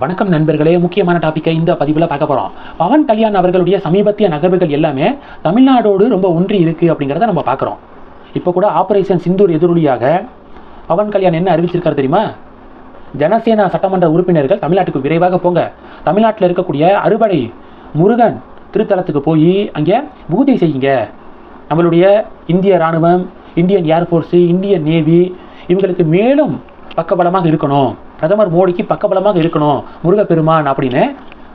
வணக்கம் நண்பர்களே முக்கியமான டாப்பிக்கை இந்த பதிவில் பார்க்க போகிறோம் பவன் கல்யாண் அவர்களுடைய சமீபத்திய நகர்வுகள் எல்லாமே தமிழ்நாடோடு ரொம்ப ஒன்றி இருக்குது அப்படிங்கிறத நம்ம பார்க்குறோம். இப்போ கூட ஆபரேஷன் சிந்தூர் எதிரொலியாக பவன் கல்யாண் என்ன அறிவிச்சிருக்காரு தெரியுமா? ஜனசேனா சட்டமன்ற உறுப்பினர்கள் தமிழ்நாட்டுக்கு விரைவாக போங்க. தமிழ்நாட்டில் இருக்கக்கூடிய அறுபடை முருகன் திருத்தலத்துக்கு போய் அங்கே பூஜை செய்யுங்க. நம்மளுடைய இந்திய ராணுவம் இந்தியன் ஏர்ஃபோர்ஸு இந்தியன் நேவி இவங்களுக்கு மேலும் பக்கபலமாக இருக்கணும். பிரதமர் மோடிக்கு பக்கபலமாக இருக்கணும் முருகப்பெருமான் அப்படின்னு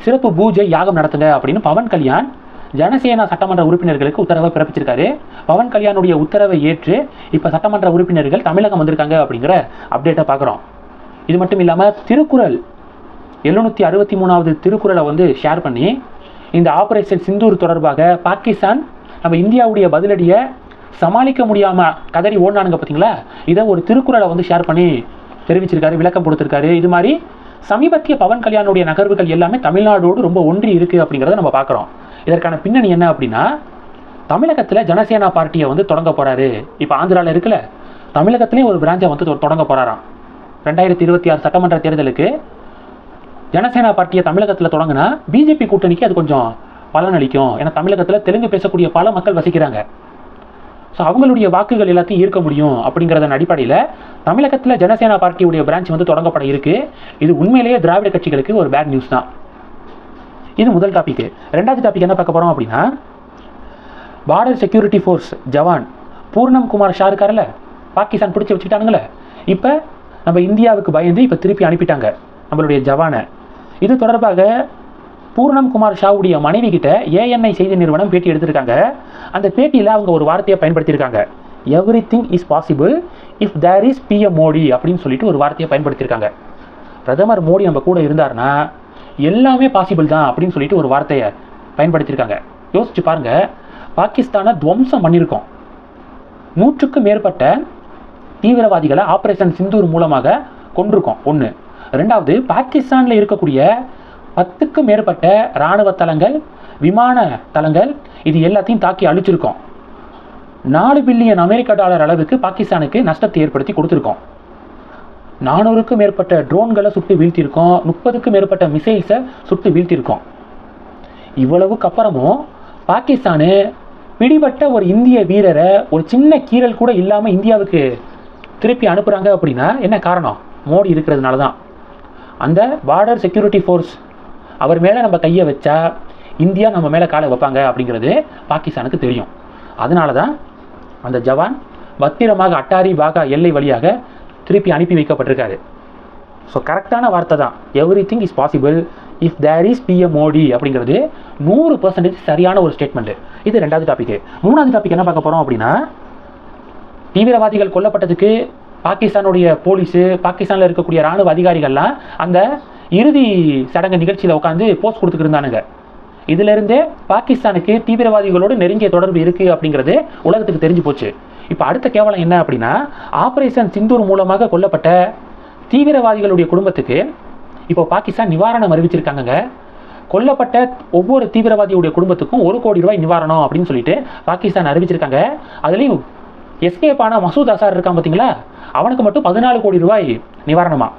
சிறப்பு பூஜை யாகம் நடத்துங்க அப்படின்னு பவன் கல்யாண் ஜனசேனா சட்டமன்ற உறுப்பினர்களுக்கு உத்தரவை பிறப்பிச்சிருக்காரு. பவன் கல்யாணுடைய உத்தரவை ஏற்று இப்போ சட்டமன்ற உறுப்பினர்கள் தமிழகம் வந்திருக்காங்க அப்படிங்கிற அப்டேட்டை பார்க்குறோம். இது மட்டும் இல்லாமல் திருக்குறள் எழுநூற்றி அறுபத்தி மூணாவது திருக்குறளை வந்து ஷேர் பண்ணி இந்த ஆபரேஷன் சிந்தூர் தொடர்பாக பாகிஸ்தான் நம்ம இந்தியாவுடைய பதிலடியை சமாளிக்க முடியாமல் கதறி ஓடினானுங்க பார்த்தீங்களா இதை ஒரு திருக்குறளை வந்து ஷேர் பண்ணி தெரிவிச்சிருக்காரு விளக்கம் கொடுத்துருக்காரு. இது மாதிரி சமீபத்திய பவன் கல்யாணுடைய நகர்வுகள் எல்லாமே தமிழ்நாடோடு ரொம்ப ஒன்றி இருக்குது அப்படிங்கிறத நம்ம பார்க்குறோம். இதற்கான பின்னணி என்ன அப்படின்னா தமிழகத்தில் ஜனசேனா பார்ட்டியை வந்து தொடங்க போகிறாரு இப்போ ஆந்திராவில் இருக்குல்ல தமிழகத்துலேயும் ஒரு பிரான்ச்சை வந்து தொடங்க போகிறாராம் ரெண்டாயிரத்தி இருபத்தி ஆறு சட்டமன்ற தேர்தலுக்கு ஜனசேனா பார்ட்டியை தமிழகத்தில் தொடங்கினா பிஜேபி கூட்டணிக்கு அது கொஞ்சம் பலனளிக்கும். ஏன்னா தமிழகத்தில் தெலுங்கு பேசக்கூடிய பல மக்கள் வசிக்கிறாங்க. ஸோ அவங்களுடைய வாக்குகள் எல்லாத்தையும் ஈர்க்க முடியும் அப்படிங்கிறதன் அடிப்படையில் தமிழகத்தில் ஜனசேனா பார்ட்டியுடைய பிரான்ச் வந்து தொடங்கப்பட இருக்குது இது உண்மையிலேயே திராவிட கட்சிகளுக்கு ஒரு பேட் நியூஸ் தான். இது முதல் டாபிக் ரெண்டாவது டாபிக் என்ன பார்க்க போகிறோம் அப்படின்னா பார்டர் செக்யூரிட்டி ஃபோர்ஸ் ஜவான் பூர்ணம் குமார் ஷா இருக்கார்ல பாகிஸ்தான் பிடிச்சி வச்சுக்கிட்டானுங்களே. இப்போ நம்ம இந்தியாவுக்கு பயந்து இப்போ திருப்பி அனுப்பிட்டாங்க நம்மளுடைய ஜவானை. இது தொடர்பாக பூர்ணம் குமார் ஷாவுடைய மனைவி கிட்ட ஏஎன்ஐ செய்தி நிறுவனம் பேட்டி எடுத்திருக்காங்க. அந்த பேட்டியில் அவங்க ஒரு வார்த்தையை பயன்படுத்தியிருக்காங்க. Everything is possible if there is PM Modi அப்படின்னு சொல்லிட்டு ஒரு வார்த்தையை பயன்படுத்தியிருக்காங்க. பிரதமர் மோடி நம்ம கூட இருந்தாருன்னா எல்லாமே பாசிபிள் தான் அப்படின்னு சொல்லிட்டு ஒரு வார்த்தையை பயன்படுத்தியிருக்காங்க. யோசிச்சு பாருங்க பாகிஸ்தானை துவம்சம் பண்ணியிருக்கோம். நூற்றுக்கும் மேற்பட்ட தீவிரவாதிகளை ஆப்ரேஷன் சிந்தூர் மூலமாக கொண்டிருக்கோம் ஒன்று ரெண்டாவது பாகிஸ்தானில் இருக்கக்கூடிய பத்துக்கும் மேற்பட்ட இராணுவ தளங்கள் விமான தளங்கள் இது எல்லாத்தையும் தாக்கி அழிச்சிருக்கோம். நாலு பில்லியன் அமெரிக்க டாலர் அளவுக்கு பாகிஸ்தானுக்கு நஷ்டத்தை ஏற்படுத்தி கொடுத்துருக்கோம். நானூறுக்கும் மேற்பட்ட ட்ரோன்களை சுட்டு வீழ்த்தியிருக்கோம். முப்பதுக்கும் மேற்பட்ட மிசைல்ஸை சுட்டு வீழ்த்தியிருக்கோம். இவ்வளவுக்கு அப்புறமும் பாகிஸ்தானு பிடிபட்ட ஒரு இந்திய வீரரை ஒரு சின்ன கீறல் கூட இல்லாமல் இந்தியாவுக்கு திருப்பி அனுப்புகிறாங்க அப்படின்னா என்ன காரணம்? மோடி இருக்கிறதுனால தான் அந்த பார்டர் செக்யூரிட்டி ஃபோர்ஸ் அவர் மேலே நம்ம கையை வச்சா இந்தியா நம்ம மேலே காலை வைப்பாங்க அப்படிங்கிறது பாகிஸ்தானுக்கு தெரியும். அதனால தான் அந்த ஜவான் பத்திரமாக அட்டாரி பாகா எல்லை வழியாக திருப்பி அனுப்பி வைக்கப்பட்டிருக்காரு. ஸோ கரெக்டான வார்த்தை தான். Everything is possible if there is PM Modi அப்படிங்கிறது நூறு பர்சன்டேஜ் சரியான ஒரு ஸ்டேட்மெண்ட்டு இது ரெண்டாவது டாபிக் மூணாவது டாபிக் என்ன பார்க்க போகிறோம் அப்படின்னா தீவிரவாதிகள் கொல்லப்பட்டதுக்கு பாகிஸ்தானுடைய போலீஸு பாகிஸ்தானில் இருக்கக்கூடிய ராணுவ அதிகாரிகள்லாம் அந்த இறுதி சடங்கு நிகழ்ச்சியில் உட்காந்து போஸ்ட் கொடுத்துக்கிருந்தானுங்க இதிலிருந்தே பாகிஸ்தானுக்கு தீவிரவாதிகளோடு நெருங்கிய தொடர்பு இருக்குது அப்படிங்கிறது உலகத்துக்கு தெரிஞ்சு போச்சு. இப்போ அடுத்த கேவலம் என்ன அப்படின்னா ஆப்ரேஷன் சிந்தூர் மூலமாக கொல்லப்பட்ட தீவிரவாதிகளுடைய குடும்பத்துக்கு இப்போ பாகிஸ்தான் நிவாரணம் அறிவிச்சிருக்காங்கங்க. கொல்லப்பட்ட ஒவ்வொரு தீவிரவாதியுடைய குடும்பத்துக்கும் ஒரு கோடி ரூபாய் நிவாரணம் அப்படின்னு சொல்லிட்டு பாகிஸ்தான் அறிவிச்சிருக்காங்க. அதுலேயும் எஸ்கேப் ஆன மசூத் அசார் இருக்கான் பார்த்தீங்களா அவனுக்கு மட்டும் பதினாலு கோடி ரூபாய் நிவாரணமா.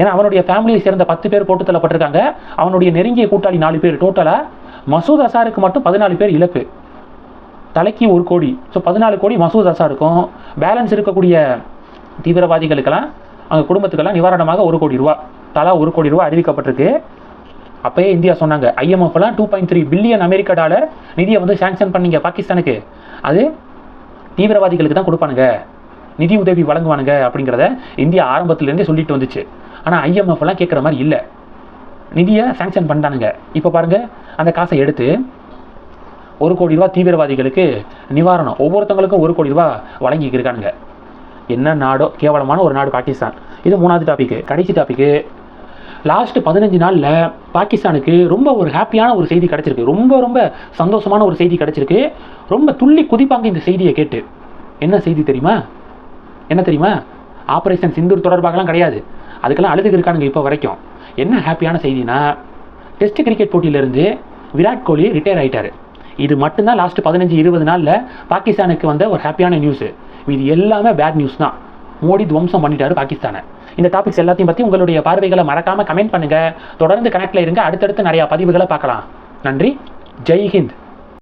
ஏன்னா அவனுடைய ஃபேமிலியை சேர்ந்த பத்து பேர் போட்டு தள்ளப்பட்டிருக்காங்க. அவனுடைய நெருங்கிய கூட்டாளி நாலு பேர். டோட்டலாக மசூத் அசாருக்கு மட்டும் பதினாலு பேர் இழப்பு. தலைக்கு ஒரு கோடி. ஸோ பதினாலு கோடி மசூத் அசாருக்கும். பேலன்ஸ் இருக்கக்கூடிய தீவிரவாதிகளுக்கெல்லாம் அவங்க குடும்பத்துக்கெல்லாம் நிவாரணமாக ஒரு கோடி ரூபா. தலா ஒரு கோடி ரூபா அறிவிக்கப்பட்டிருக்கு. அப்போயே இந்தியா சொன்னாங்க ஐஎம்எஃப்லாம் டூ பாயிண்ட் த்ரீ பில்லியன் அமெரிக்க டாலர் நிதியை வந்து சாங்ஷன் பண்ணீங்க பாகிஸ்தானுக்கு. அது தீவிரவாதிகளுக்கு தான் கொடுப்பானுங்க. நிதி உதவி வழங்குவானுங்க அப்படிங்கிறத இந்தியா ஆரம்பத்திலேருந்தே சொல்லிட்டு வந்துச்சு. ஆனால் ஐஎம்எஃப்லாம் கேட்குற மாதிரி இல்லை. நிதியை சேங்ஷன் பண்ணிட்டானுங்க. இப்போ பாருங்கள் அந்த காசை எடுத்து ஒரு கோடி ரூபா தீவிரவாதிகளுக்கு நிவாரணம். ஒவ்வொருத்தவங்களுக்கும் ஒரு கோடி ரூபா வழங்கிக்கிருக்கானுங்க என்ன நாடோ கேவலமான ஒரு நாடு பாகிஸ்தான். இது மூணாவது டாபிக் கடைசி டாப்பிக்கு லாஸ்ட் பதினஞ்சு நாளில் பாகிஸ்தானுக்கு ரொம்ப ஒரு ஹாப்பியான ஒரு செய்தி கிடச்சிருக்கு. ரொம்ப ரொம்ப சந்தோஷமான ஒரு செய்தி கிடச்சிருக்கு. ரொம்ப துள்ளி குதிப்பாங்க இந்த செய்தியை கேட்டு. என்ன செய்தி தெரியுமா? என்ன தெரியுமா? ஆப்ரேஷன் சிந்தூர் தொடர்பாகலாம் கிடையாது. அதுக்கெல்லாம் அழுதுக்கு இருக்கானுங்க இப்போ வரைக்கும். என்ன ஹாப்பியான செய்தினா டெஸ்ட் கிரிக்கெட் போட்டியிலிருந்து விராட் கோலி ரிட்டையர் ஆகிட்டார் இது மட்டும்தான் லாஸ்ட் பதினஞ்சு இருபது நாளில் பாகிஸ்தானுக்கு வந்த ஒரு ஹாப்பியான நியூஸு இது எல்லாமே பேட் நியூஸ் தான். மோடி துவம்சம் பண்ணிட்டாரு பாகிஸ்தானை. இந்த டாபிக்ஸ் எல்லாத்தையும் பற்றி உங்களுடைய பார்வைகளை மறக்காமல் கமெண்ட் பண்ணுங்கள் தொடர்ந்து கனெக்டில் இருங்க. அடுத்தடுத்து நிறையா பதிவுகளை பார்க்கலாம். நன்றி. ஜெய் ஹிந்த்.